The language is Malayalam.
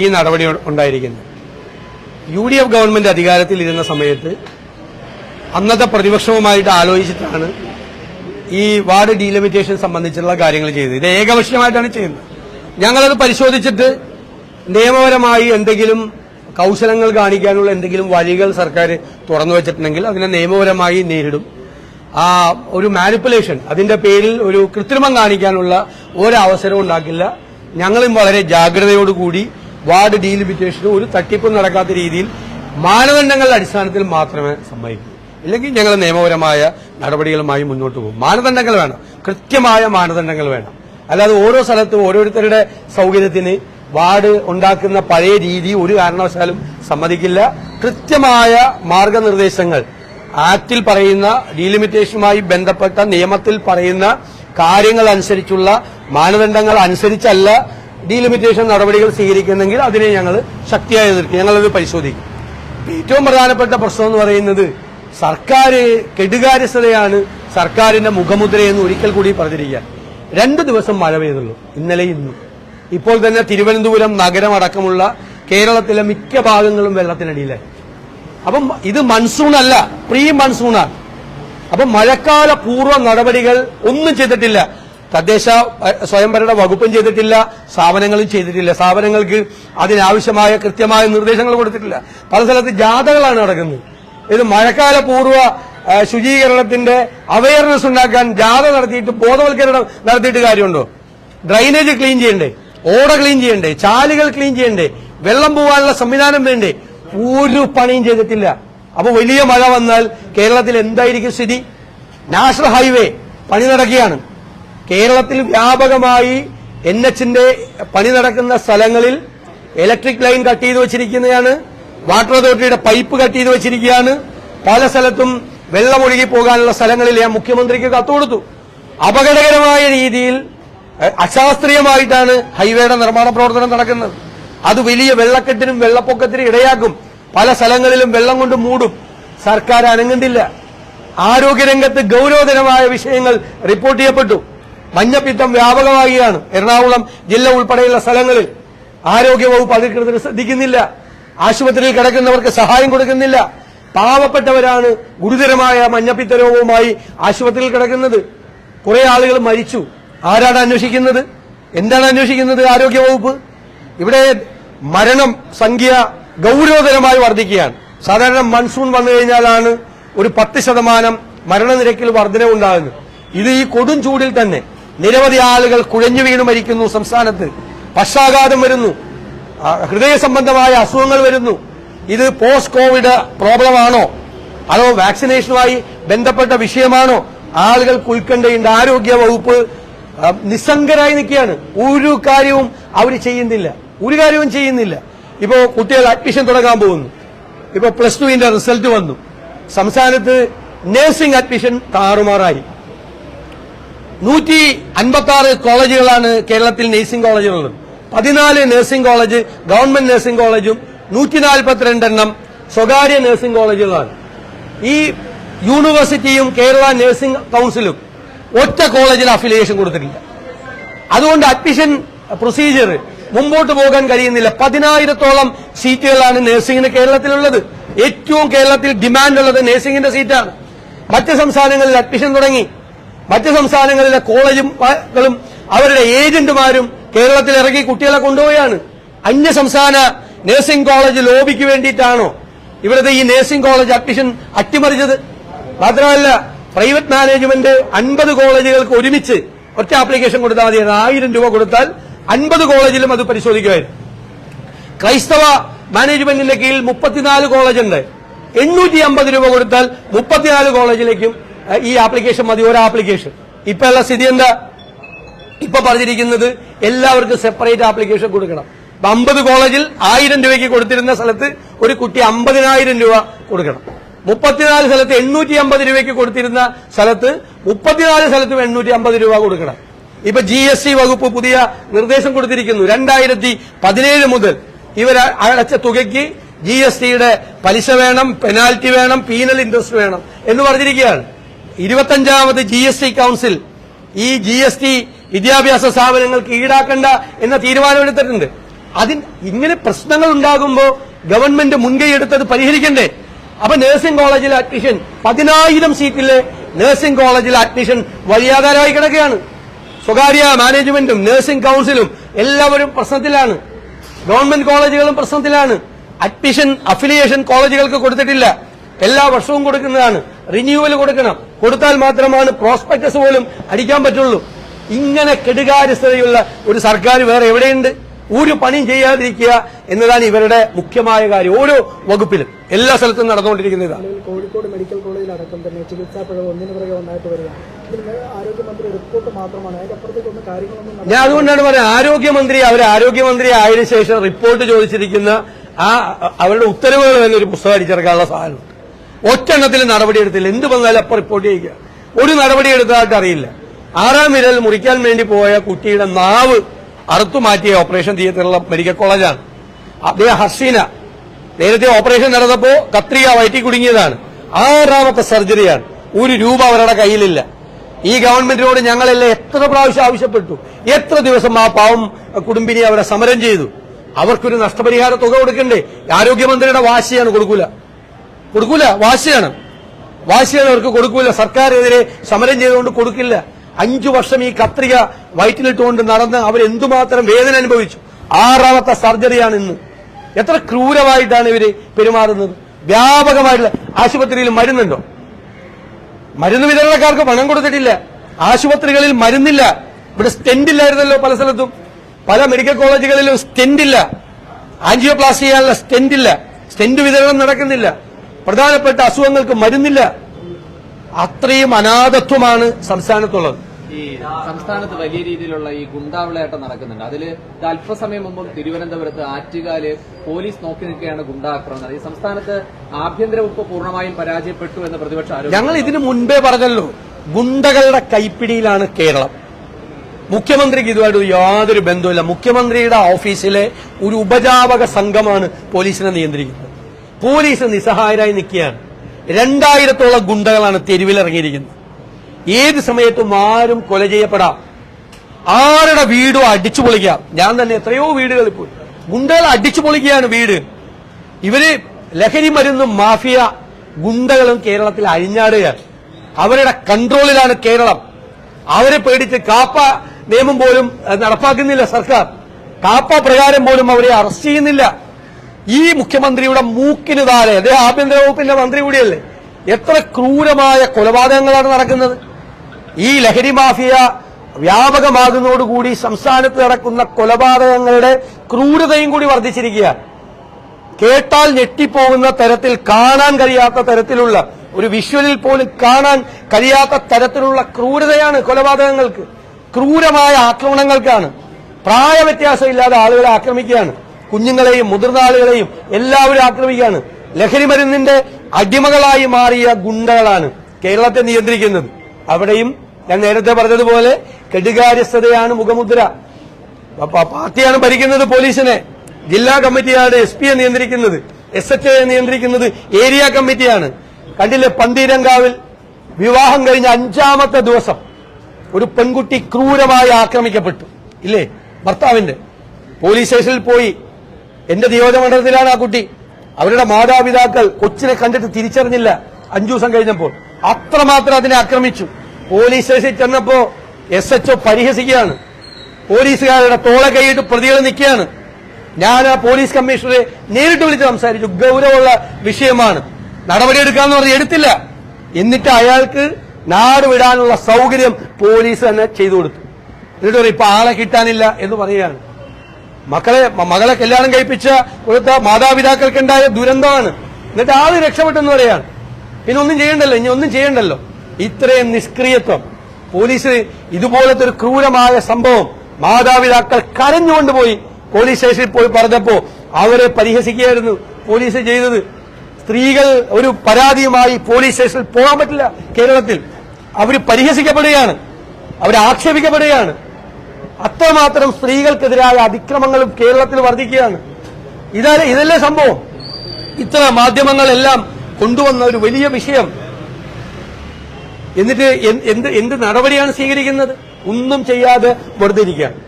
ഈ നടപടി ഉണ്ടായിരിക്കുന്നത് യു ഡി എഫ് ഗവൺമെന്റ് അധികാരത്തിൽ ഇരുന്ന സമയത്ത് അന്നത്തെ പ്രതിപക്ഷവുമായിട്ട് ആലോചിച്ചിട്ടാണ് ഈ വാർഡ് ഡീലിമിറ്റേഷൻ സംബന്ധിച്ചുള്ള കാര്യങ്ങൾ ചെയ്തത്. ഇത് ഏകപക്ഷീയമായിട്ടാണ് ചെയ്യുന്നത്. ഞങ്ങളത് പരിശോധിച്ചിട്ട് നിയമപരമായി എന്തെങ്കിലും കൗശലങ്ങൾ കാണിക്കാനുള്ള എന്തെങ്കിലും വഴികൾ സർക്കാർ തുറന്നു വെച്ചിട്ടുണ്ടെങ്കിൽ അതിനെ നിയമപരമായി നേരിടും. ആ ഒരു മാനിപ്പുലേഷൻ അതിന്റെ പേരിൽ ഒരു കൃത്രിമം കാണിക്കാനുള്ള ഒരവസരവും ഉണ്ടാക്കില്ല. ഞങ്ങളും വളരെ ജാഗ്രതയോടുകൂടി വാർഡ് ഡീലിമിറ്റേഷനും ഒരു തട്ടിപ്പും നടക്കാത്ത രീതിയിൽ മാനദണ്ഡങ്ങളുടെ അടിസ്ഥാനത്തിൽ മാത്രമേ സമ്മതിക്കൂ ഇല്ലെങ്കിൽ ഞങ്ങൾ നിയമപരമായ നടപടികളുമായി മുന്നോട്ട് പോകും. മാനദണ്ഡങ്ങൾ വേണം. കൃത്യമായ മാനദണ്ഡങ്ങൾ വേണം. അല്ലാതെ ഓരോ സ്ഥലത്തും ഓരോരുത്തരുടെ സൗകര്യത്തിന് വാർഡ് ഉണ്ടാക്കുന്ന പഴയ രീതി ഒരു കാരണവശാലും സമ്മതിക്കില്ല. കൃത്യമായ മാർഗനിർദ്ദേശങ്ങൾ. ആക്ടിൽ പറയുന്ന ഡീലിമിറ്റേഷനുമായി ബന്ധപ്പെട്ട നിയമത്തിൽ പറയുന്ന കാര്യങ്ങൾ അനുസരിച്ചുള്ള മാനദണ്ഡങ്ങൾ അനുസരിച്ചല്ല ഡീലിമിറ്റേഷൻ നടപടികൾ സ്വീകരിക്കുന്നെങ്കിൽ അതിനെ ഞങ്ങൾ ശക്തിയായി എതിർക്കും ഞങ്ങളത് പരിശോധിക്കും. ഏറ്റവും പ്രധാനപ്പെട്ട പ്രശ്നം എന്ന് പറയുന്നത് സർക്കാർ കെടുകാര്യസ്ഥതയാണ് സർക്കാരിന്റെ മുഖമുദ്രയെന്ന് ഒരിക്കൽ കൂടി പറഞ്ഞിരിക്കുക. രണ്ട് ദിവസം മഴ പെയ്തുള്ളൂ ഇന്നലെ ഇന്നും. ഇപ്പോൾ തന്നെ തിരുവനന്തപുരം നഗരം അടക്കമുള്ള കേരളത്തിലെ മിക്ക ഭാഗങ്ങളും വെള്ളത്തിനടിയിലായി. അപ്പം ഇത് മൺസൂൺ അല്ല പ്രീ മൺസൂണാണ് അപ്പൊ മഴക്കാല പൂർവ നടപടികൾ ഒന്നും ചെയ്തിട്ടില്ല. തദ്ദേശ സ്വയംഭരണ വകുപ്പും ചെയ്തിട്ടില്ല സ്ഥാപനങ്ങളും ചെയ്തിട്ടില്ല. സ്ഥാപനങ്ങൾക്ക് അതിനാവശ്യമായ കൃത്യമായ നിർദ്ദേശങ്ങൾ കൊടുത്തിട്ടില്ല. പല സ്ഥലത്ത് ജാഥകളാണ് നടക്കുന്നത്. ഇത് മഴക്കാല പൂർവ ശുചീകരണത്തിന്റെ അവയർനെസ് ഉണ്ടാക്കാൻ ജാഥ നടത്തിയിട്ട് ബോധവൽക്കരണം നടത്തിയിട്ട് കാര്യമുണ്ടോ? ഡ്രൈനേജ് ക്ലീൻ ചെയ്യണ്ടേ? ഓട ക്ലീൻ ചെയ്യണ്ടേ? ചാലുകൾ ക്ലീൻ ചെയ്യണ്ടേ? വെള്ളം പോകാനുള്ള സംവിധാനം വേണ്ടേ? ഒരു പണിയും ചെയ്തിട്ടില്ല. അപ്പൊ വലിയ മഴ വന്നാൽ കേരളത്തിൽ എന്തായിരിക്കും സ്ഥിതി? നാഷണൽ ഹൈവേ പണി നടക്കുകയാണ്. കേരളത്തിൽ വ്യാപകമായി എൻ എച്ചിന്റെ പണി നടക്കുന്ന സ്ഥലങ്ങളിൽ ഇലക്ട്രിക് ലൈൻ കട്ട് ചെയ്ത് വെച്ചിരിക്കുന്നതാണ് വാട്ടർ അതോറിറ്റിയുടെ പൈപ്പ് കട്ട് ചെയ്ത് വെച്ചിരിക്കുകയാണ്. പല സ്ഥലത്തും വെള്ളമൊഴുകി പോകാനുള്ള സ്ഥലങ്ങളിൽ ഞാൻ മുഖ്യമന്ത്രിക്ക് കത്ത് കൊടുത്തു. അപകടകരമായ രീതിയിൽ അശാസ്ത്രീയമായിട്ടാണ് ഹൈവേയുടെ നിർമ്മാണ പ്രവർത്തനം നടക്കുന്നത്. അത് വലിയ വെള്ളക്കെട്ടിനും വെള്ളപ്പൊക്കത്തിനും ഇടയാക്കും. പല സ്ഥലങ്ങളിലും വെള്ളം കൊണ്ട് മൂടും. സർക്കാർ അനങ്ങുന്നില്ല. ആരോഗ്യരംഗത്ത് ഗൌരവതരമായ വിഷയങ്ങൾ റിപ്പോർട്ട് ചെയ്യപ്പെട്ടു. മഞ്ഞപ്പിത്തം വ്യാപകമാകുകയാണ് എറണാകുളം ജില്ല ഉൾപ്പെടെയുള്ള സ്ഥലങ്ങളിൽ ആരോഗ്യവകുപ്പ് അധികൃതർ ശ്രദ്ധിക്കുന്നില്ല. ആശുപത്രിയിൽ കിടക്കുന്നവർക്ക് സഹായം കൊടുക്കുന്നില്ല. പാവപ്പെട്ടവരാണ് ഗുരുതരമായ മഞ്ഞപ്പിത്ത രോഗവുമായി ആശുപത്രിയിൽ കിടക്കുന്നത്. കുറെ ആളുകൾ മരിച്ചു. ആരാണ് അന്വേഷിക്കുന്നത്? എന്താണ് അന്വേഷിക്കുന്നത് ആരോഗ്യവകുപ്പ് ഇവിടെ മരണം സംഖ്യ ഗൌരവതരമായി വർദ്ധിക്കുകയാണ്. സാധാരണ മൺസൂൺ വന്നു കഴിഞ്ഞാലാണ് ഒരു പത്ത് ശതമാനം മരണനിരക്കിൽ വർധനവുണ്ടാകുന്നത്. ഇത് ഈ കൊടും ചൂടിൽ തന്നെ നിരവധി ആളുകൾ കുഴഞ്ഞു വീണ് മരിക്കുന്നു സംസ്ഥാനത്ത്. പക്ഷാഘാതം വരുന്നു. ഹൃദയ സംബന്ധമായ അസുഖങ്ങൾ വരുന്നു. ഇത് പോസ്റ്റ് കോവിഡ് പ്രോബ്ലമാണോ? അതോ വാക്സിനേഷനുമായി ബന്ധപ്പെട്ട വിഷയമാണോ? ആളുകൾ ഉത്കണ്ഠയുണ്ട്. ആരോഗ്യ വകുപ്പ് നിസ്സംഗരായി നിൽക്കുകയാണ്. ഒരു കാര്യവും അവർ ചെയ്യുന്നില്ല. ഒരു കാര്യവും ചെയ്യുന്നില്ല. ഇപ്പോ കുട്ടികൾ അഡ്മിഷൻ തുടങ്ങാൻ പോകുന്നു. ഇപ്പോ പ്ലസ് ടുവിന്റെ റിസൾട്ട് വന്നു. സംസ്ഥാനത്ത് നഴ്സിംഗ് അഡ്മിഷൻ താറുമാറായി. നൂറ്റി അൻപത്തി ആറ് കോളേജുകളാണ് കേരളത്തിൽ നഴ്സിംഗ് കോളേജുകളുള്ളത്. പതിനാല് നഴ്സിംഗ് കോളേജ് ഗവൺമെന്റ് നഴ്സിംഗ് കോളേജും നൂറ്റി നാൽപ്പത്തിരണ്ടെണ്ണം സ്വകാര്യ നഴ്സിംഗ് കോളേജുകളാണ്. ഈ യൂണിവേഴ്സിറ്റിയും കേരള നഴ്സിംഗ് കൌൺസിലും ഒറ്റ കോളേജിൽ അഫിലിയേഷൻ കൊടുത്തിട്ടില്ല. അതുകൊണ്ട് അഡ്മിഷൻ പ്രൊസീജിയർ മുമ്പോട്ട് പോകാൻ കഴിയുന്നില്ല. പതിനായിരത്തോളം സീറ്റുകളാണ് നഴ്സിംഗിന് കേരളത്തിലുള്ളത്. ഏറ്റവും കേരളത്തിൽ ഡിമാൻഡ് ഉള്ളത് നഴ്സിംഗിന്റെ സീറ്റാണ്. മറ്റ് സംസ്ഥാനങ്ങളിൽ അഡ്മിഷൻ തുടങ്ങി. മറ്റ് സംസ്ഥാനങ്ങളിലെ കോളേജുകളും അവരുടെ ഏജന്റുമാരും കേരളത്തിൽ ഇറങ്ങി കുട്ടികളെ കൊണ്ടുപോയാണ്. അന്യ സംസ്ഥാന നഴ്സിംഗ് കോളേജ് ലോബിക്ക് വേണ്ടിയിട്ടാണോ ഇവിടുത്തെ ഈ നഴ്സിംഗ് കോളേജ് അഡ്മിഷൻ അട്ടിമറിച്ചത്? മാത്രമല്ല പ്രൈവറ്റ് മാനേജ്മെന്റ് അൻപത് കോളേജുകൾക്ക് ഒരുമിച്ച് ഒറ്റ ആപ്ലിക്കേഷൻ കൊടുത്താൽ മതി. ആയിരം രൂപ കൊടുത്താൽ അൻപത് കോളേജിലും അത് പരിശോധിക്കുമായിരുന്നു. ക്രൈസ്തവ മാനേജ്മെന്റിന്റെ കീഴിൽ മുപ്പത്തിനാല് കോളേജുണ്ട്. എണ്ണൂറ്റി അമ്പത് രൂപ കൊടുത്താൽ മുപ്പത്തിനാല് കോളേജിലേക്കും ഈ ആപ്ലിക്കേഷൻ മതി ഒരു ആപ്ലിക്കേഷൻ. ഇപ്പൊ ഉള്ള സ്ഥിതി എന്താ? ഇപ്പൊ പറഞ്ഞിരിക്കുന്നത് എല്ലാവർക്കും സെപ്പറേറ്റ് ആപ്ലിക്കേഷൻ കൊടുക്കണം. അമ്പത് കോളേജിൽ ആയിരം രൂപയ്ക്ക് കൊടുത്തിരുന്ന സ്ഥലത്ത് ഒരു കുട്ടി അമ്പതിനായിരം രൂപ കൊടുക്കണം. മുപ്പത്തിനാല് സ്ഥലത്ത് എണ്ണൂറ്റി അമ്പത് രൂപയ്ക്ക് കൊടുത്തിരുന്ന സ്ഥലത്ത് മുപ്പത്തിനാല് സ്ഥലത്തും എണ്ണൂറ്റി അമ്പത് രൂപ കൊടുക്കണം. ഇപ്പൊ ജി എസ് ടി വകുപ്പ് പുതിയ നിർദ്ദേശം കൊടുത്തിരിക്കുന്നു. രണ്ടായിരത്തി പതിനേഴ് മുതൽ ഇവർ അടച്ച തുകയ്ക്ക് ജി എസ് ടിയുടെ പലിശ വേണം പെനാൽറ്റി വേണം പീനൽ ഇൻട്രസ്റ്റ് വേണം എന്ന് പറഞ്ഞിരിക്കുകയാണ്. ഇരുപത്തഞ്ചാമത് ജി എസ് ടി കൌൺസിൽ ഈ ജി എസ് ടി വിദ്യാഭ്യാസ സ്ഥാപനങ്ങൾക്ക് ഈടാക്കണ്ട എന്ന തീരുമാനമെടുത്തിട്ടുണ്ട് അതിന് ഇങ്ങനെ പ്രശ്നങ്ങൾ ഉണ്ടാകുമ്പോൾ ഗവൺമെന്റ് മുൻകൈ എടുത്തത് പരിഹരിക്കണ്ടേ? അപ്പൊ നഴ്സിംഗ് കോളേജിൽ അഡ്മിഷൻ പതിനായിരം സീറ്റിലെ നഴ്സിംഗ് കോളേജിൽ അഡ്മിഷൻ വഴിയാധാരമായി കിടക്കുകയാണ്. സ്വകാര്യ മാനേജ്മെന്റും നഴ്സിംഗ് കൌൺസിലും എല്ലാവരും പ്രശ്നത്തിലാണ്. ഗവൺമെന്റ് കോളേജുകളും പ്രശ്നത്തിലാണ്. അഡ്മിഷൻ അഫിലിയേഷൻ കോളേജുകൾക്ക് കൊടുത്തിട്ടില്ല. എല്ലാ വർഷവും കൊടുക്കുന്നതാണ്. റിന്യൂവൽ കൊടുക്കണം. കൊടുത്താൽ മാത്രമാണ് പ്രോസ്പെക്ടസ് പോലും അടിക്കാൻ പറ്റുള്ളൂ. ഇങ്ങനെ കെടുകാര്യസ്ഥതയുള്ള ഒരു സർക്കാർ വേറെ എവിടെയുണ്ട്? ഒരു പണിയും ചെയ്യാതിരിക്കുക എന്നതാണ് ഇവരുടെ മുഖ്യമായ കാര്യം. ഓരോ വകുപ്പിലും എല്ലാ സ്ഥലത്തും നടന്നുകൊണ്ടിരിക്കുന്ന ഇതാണ്. കോഴിക്കോട് മെഡിക്കൽ കോളേജിൽ അടക്കം തന്നെ ചികിത്സാ പിഴവ് ഒന്നിനു പുറകെ ഒന്നായിട്ട് വരികയാണ് ആരോഗ്യമന്ത്രി റിപ്പോർട്ട് മാത്രമാണ്. അതിന്റെ അപ്പുറത്തേക്കൊന്നും കാര്യങ്ങളൊന്നും ഞാൻ അതുകൊണ്ടാണ് പറയുന്നത് ആരോഗ്യമന്ത്രി അവർ ആരോഗ്യമന്ത്രി ആയതിനു ശേഷം റിപ്പോർട്ട് ചോദിച്ചിരിക്കുന്ന ആ അവരുടെ ഉത്തരവുകൾ എന്നൊരു പുസ്തകം അടിച്ചിറക്കാനുള്ള സാധനമുണ്ട് ഒറ്റെണ്ണത്തിൽ നടപടിയെടുത്തില്ല എന്ത് വന്നാലും അപ്പം റിപ്പോർട്ട് ചെയ്യുക ഒരു നടപടി എടുത്തതായിട്ട് അറിയില്ല. ആറാം വിരൽ മുറിക്കാൻ വേണ്ടി പോയ കുട്ടിയുടെ നാവ് അറുത്തു മാറ്റിയ ഓപ്പറേഷൻ തിയേറ്ററിലുള്ള മെഡിക്കൽ കോളേജാണ്. അദ്ദേഹം ഹസീന നേരത്തെ ഓപ്പറേഷൻ നടന്നപ്പോ കത്രിക വയറ്റി കുടുങ്ങിയതാണ്. ആറാമത്തെ സർജറിയാണ്. ഒരു രൂപ അവരുടെ കയ്യിലില്ല. ഈ ഗവൺമെന്റിനോട് ഞങ്ങളെല്ലാം എത്ര പ്രാവശ്യം ആവശ്യപ്പെട്ടു. എത്ര ദിവസം ആ പാവം കുടുംബിനി അവരെ സമരം ചെയ്തു. അവർക്കൊരു നഷ്ടപരിഹാര തുക കൊടുക്കണ്ടേ? ആരോഗ്യമന്ത്രിയുടെ വാശിയാണ് കൊടുക്കൂല. കൊടുക്കൂല വാശിയാണ്. വാശിയാണ് അവർക്ക് കൊടുക്കൂല. സർക്കാരിനെതിരെ സമരം ചെയ്തുകൊണ്ട് കൊടുക്കില്ല. അഞ്ചു വർഷം ഈ കത്രിക വയറ്റിലിട്ടുകൊണ്ട് നടന്ന് അവർ എന്തുമാത്രം വേദന അനുഭവിച്ചു. ആറാമത്തെ സർജറിയാണ് ഇന്ന്. എത്ര ക്രൂരമായിട്ടാണ് ഇവർ പെരുമാറുന്നത്. വ്യാപകമായിട്ടുള്ള ആശുപത്രിയിൽ മരുന്നുണ്ടോ? മരുന്ന് വിതരണക്കാർക്ക് പണം കൊടുത്തിട്ടില്ല. ആശുപത്രികളിൽ മരുന്നില്ല. ഇവിടെ സ്റ്റെന്റ് ഇല്ലായിരുന്നല്ലോ പല സ്ഥലത്തും. പല മെഡിക്കൽ കോളേജുകളിലും സ്റ്റെന്റ് ഇല്ല. ആൻജിയോപ്ലാസ്റ്റി ചെയ്യാനുള്ള സ്റ്റെന്റ് ഇല്ല. സ്റ്റെന്റ് വിതരണം നടക്കുന്നില്ല. പ്രധാനപ്പെട്ട അസുഖങ്ങൾക്ക് മരുന്നില്ല. അത്രയും അനാഥത്വമാണ് സംസ്ഥാനത്തുള്ളത്. ഈ സംസ്ഥാനത്ത് വലിയ രീതിയിലുള്ള ഈ ഗുണ്ടാവിളയാട്ടം നടക്കുന്നുണ്ട്. അതിൽ അല്പസമയം മുമ്പ് തിരുവനന്തപുരത്ത് ആറ്റുകാൽ പോലീസ് നോക്കി നിൽക്കുകയാണ് ഗുണ്ടാക്രമണം. ഈ സംസ്ഥാനത്ത് ആഭ്യന്തര വകുപ്പ് പൂർണമായും പരാജയപ്പെട്ടു എന്ന് പ്രതിപക്ഷ ഞങ്ങൾ ഇതിനു മുൻപേ പറഞ്ഞല്ലോ ഗുണ്ടകളുടെ കൈപ്പിടിയിലാണ് കേരളം. മുഖ്യമന്ത്രിക്ക് ഇതുമായിട്ട് യാതൊരു ബന്ധവുമില്ല. മുഖ്യമന്ത്രിയുടെ ഓഫീസിലെ ഒരു ഉപജാപക സംഘമാണ് പോലീസിനെ നിയന്ത്രിക്കുന്നത്. പോലീസ് നിസ്സഹായരായി നിൽക്കുകയാണ്. രണ്ടായിരത്തോളം ഗുണ്ടകളാണ് തെരുവിലിറങ്ങിയിരിക്കുന്നത്. ഏത് സമയത്തും ആരും കൊല ചെയ്യപ്പെടാം. ആരുടെ വീടും അടിച്ചു പൊളിക്കാം. ഞാൻ തന്നെ എത്രയോ വീടുകൾ ഇപ്പോൾ ഗുണ്ടകൾ അടിച്ചു പൊളിക്കുകയാണ് വീട്. ഇവർ ലഹരി മരുന്നും മാഫിയ ഗുണ്ടകളും കേരളത്തിൽ അഴിഞ്ഞാടുകയാണ്. അവരുടെ കൺട്രോളിലാണ് കേരളം. അവരെ പേടിച്ച് കാപ്പ നിയമം പോലും നടപ്പാക്കുന്നില്ല സർക്കാർ. കാപ്പ പ്രകാരം പോലും അവരെ അറസ്റ്റ് ചെയ്യുന്നില്ല. ഈ മുഖ്യമന്ത്രിയുടെ മൂക്കിന് താഴെ അദ്ദേഹം ആഭ്യന്തര വകുപ്പിന്റെ മന്ത്രി കൂടിയല്ലേ? എത്ര ക്രൂരമായ കൊലപാതകങ്ങളാണ് നടക്കുന്നത്. ഈ ലഹരി മാഫിയ വ്യാപകമാകുന്നതോടുകൂടി സംസ്ഥാനത്ത് നടക്കുന്ന കൊലപാതകങ്ങളുടെ ക്രൂരതയും കൂടി വർദ്ധിച്ചിരിക്കുകയാണ്. കേട്ടാൽ ഞെട്ടിപ്പോകുന്ന തരത്തിൽ കാണാൻ കഴിയാത്ത തരത്തിലുള്ള ഒരു വിഷ്വലിൽ പോലും കാണാൻ കഴിയാത്ത തരത്തിലുള്ള ക്രൂരതയാണ് കൊലപാതകങ്ങൾക്ക്. ക്രൂരമായ ആക്രമണങ്ങൾക്കാണ്. പ്രായവ്യത്യാസമില്ലാതെ ആളുകളെ ആക്രമിക്കുകയാണ്. കുഞ്ഞുങ്ങളെയും മുതിർന്ന ആളുകളെയും എല്ലാവരും ആക്രമിക്കുകയാണ്. ലഹരി മരുന്നിന്റെ അടിമകളായി മാറിയ ഗുണ്ടകളാണ് കേരളത്തെ നിയന്ത്രിക്കുന്നത്. അവിടെയും ഞാൻ നേരത്തെ പറഞ്ഞതുപോലെ കെടുകാര്യസ്ഥതയാണ് മുഖമുദ്ര. പാർട്ടിയാണ് ഭരിക്കുന്നത് പോലീസിനെ. ജില്ലാ കമ്മിറ്റിയാണ് എസ് പിയെ നിയന്ത്രിക്കുന്നത്. എസ് എച്ച് എ നിയന്ത്രിക്കുന്നത് ഏരിയ കമ്മിറ്റിയാണ്. കണ്ടില്ലേ പന്തീരങ്കാവിൽ വിവാഹം കഴിഞ്ഞ അഞ്ചാമത്തെ ദിവസം ഒരു പെൺകുട്ടി ക്രൂരമായി ആക്രമിക്കപ്പെട്ടു. ഇല്ലേ? ഭർത്താവിന്റെ. പോലീസ് സ്റ്റേഷനിൽ പോയി എന്റെ നിയോജകമണ്ഡലത്തിലാണ് ആ കുട്ടി. അവരുടെ മാതാപിതാക്കൾ കൊച്ചിനെ കണ്ടിട്ട് തിരിച്ചറിഞ്ഞില്ല അഞ്ചു ദിവസം കഴിഞ്ഞപ്പോൾ. അത്രമാത്രം അതിനെ ആക്രമിച്ചു. പോലീസ് സ്റ്റേഷനിൽ ചെന്നപ്പോ എസ് എച്ച് പരിഹസിക്കുകയാണ്. പോലീസുകാരുടെ തോളെ കൈയിട്ട് പ്രതികൾ നിൽക്കുകയാണ്. ഞാൻ ആ പോലീസ് കമ്മീഷണറെ നേരിട്ട് വിളിച്ച് സംസാരിച്ചു. ഗൗരവമുള്ള വിഷയമാണ്. നടപടിയെടുക്കാന്ന് പറഞ്ഞ് എടുത്തില്ല. എന്നിട്ട് അയാൾക്ക് നാട് വിടാനുള്ള സൗകര്യം പോലീസ് തന്നെ ചെയ്തു കൊടുത്തു. എന്നിട്ട് പറയും, ഇപ്പൊ ആളെ കിട്ടാനില്ല എന്ന് പറയുകയാണ്. മക്കളെ മകളെ കല്യാണം കഴിപ്പിച്ച കൊടുത്ത മാതാപിതാക്കൾക്കുണ്ടായ ദുരന്തമാണ്. എന്നിട്ട് ആൾ രക്ഷപ്പെട്ടെന്ന് പറയാണ്. പിന്നെ ഒന്നും ചെയ്യണ്ടല്ലോ ഇനി ഒന്നും ചെയ്യണ്ടല്ലോ. ഇത്രയും നിഷ്ക്രിയത്വം. പോലീസ് ഇതുപോലത്തെ ഒരു ക്രൂരമായ സംഭവം മാതാപിതാക്കൾ കരഞ്ഞുകൊണ്ട് പോയി പോലീസ് സ്റ്റേഷനിൽ പോയി പറഞ്ഞപ്പോ അവരെ പരിഹസിക്കുകയായിരുന്നു പോലീസ് ചെയ്തത്. സ്ത്രീകൾ ഒരു പരാതിയുമായി പോലീസ് സ്റ്റേഷനിൽ പോകാൻ പറ്റില്ല കേരളത്തിൽ. അവർ പരിഹസിക്കപ്പെടുകയാണ്. അവർ ആക്ഷേപിക്കപ്പെടുകയാണ് അത്രമാത്രം സ്ത്രീകൾക്കെതിരായ അതിക്രമങ്ങളും കേരളത്തിൽ വർദ്ധിക്കുകയാണ്. ഇതാ ഇതല്ലേ സംഭവം? ഇത്ര മാധ്യമങ്ങളെല്ലാം കൊണ്ടുവന്ന ഒരു വലിയ വിഷയം. എന്നിട്ട് എന്ത് എന്ത് നടപടിയാണ് സ്വീകരിക്കുന്നത്? ഒന്നും ചെയ്യാതെ വെറുതെ ഇരിക്കുകയാണ്.